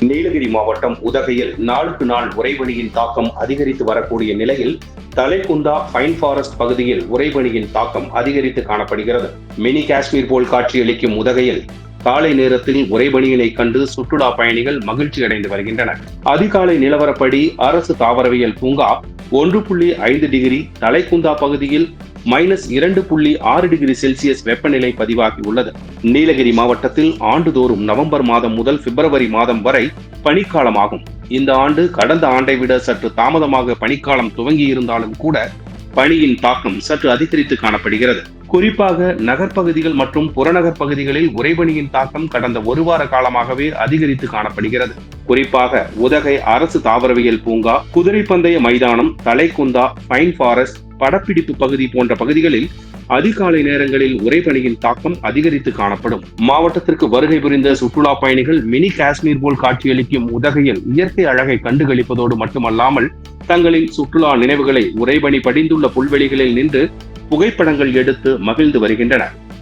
நீலகிரி மாவட்டம் உதகையில் நாளுக்கு நாள் உறைபனியின் தாக்கம் அதிகரித்து வரக்கூடிய நிலையில் தலைக்குந்தா பைன் ஃபாரஸ்ட் பகுதியில் உறைபனியின் தாக்கம் அதிகரித்து காணப்படுகிறது. மினி காஷ்மீர் போல் காட்சியளிக்கும் உதகையில் காலை நேரத்தில் உறைபனியினை கண்டு சுற்றுலா பயணிகள் மகிழ்ச்சி அடைந்து வருகின்றனர். அதிகாலை நிலவரப்படி அரசு தாவரவியல் பூங்கா ஒன்று புள்ளி ஐந்து டிகிரி தலைக்குந்தா பகுதியில் மைனஸ் இரண்டு புள்ளி ஆறு டிகிரி செல்சியஸ் வெப்பநிலை பதிவாகியுள்ளது நீலகிரி மாவட்டத்தில் ஆண்டுதோறும் நவம்பர் மாதம் முதல் பிப்ரவரி மாதம் வரை பனிக்காலமாகும். இந்த ஆண்டு கடந்த ஆண்டை விட சற்று தாமதமாக பனிக்காலம் துவங்கி இருந்தாலும் கூட பனியின் தாக்கம் சற்று அதிகரித்து காணப்படுகிறது. குறிப்பாக நகர்ப்பகுதிகள் மற்றும் புறநகர் பகுதிகளில் உறைபனியின் தாக்கம் கடந்த ஒரு வார காலமாகவே அதிகரித்து காணப்படுகிறது. குறிப்பாக உதகை அரசு தாவரவியல் பூங்கா குதிரை பந்தய மைதானம் தலைக்குந்தா பைன் ஃபாரஸ்ட் படப்பிடிப்பு பகுதி போன்ற பகுதிகளில் அதிகாலை நேரங்களில் உறைபனியின் தாக்கம் அதிகரித்து காணப்படும். மாவட்டத்திற்கு வருகை புரிந்த சுற்றுலா பயணிகள் மினி காஷ்மீர் போல் காட்சியளிக்கும் உதகையில் இயற்கை அழகை கண்டுகளிப்பதோடு மட்டுமல்லாமல் தங்களின் சுற்றுலா நினைவுகளை உறைபனி படிந்துள்ள புல்வெளிகளில் நின்று புகைப்படங்கள் எடுத்து மகிழ்ந்து வருகின்றனர்.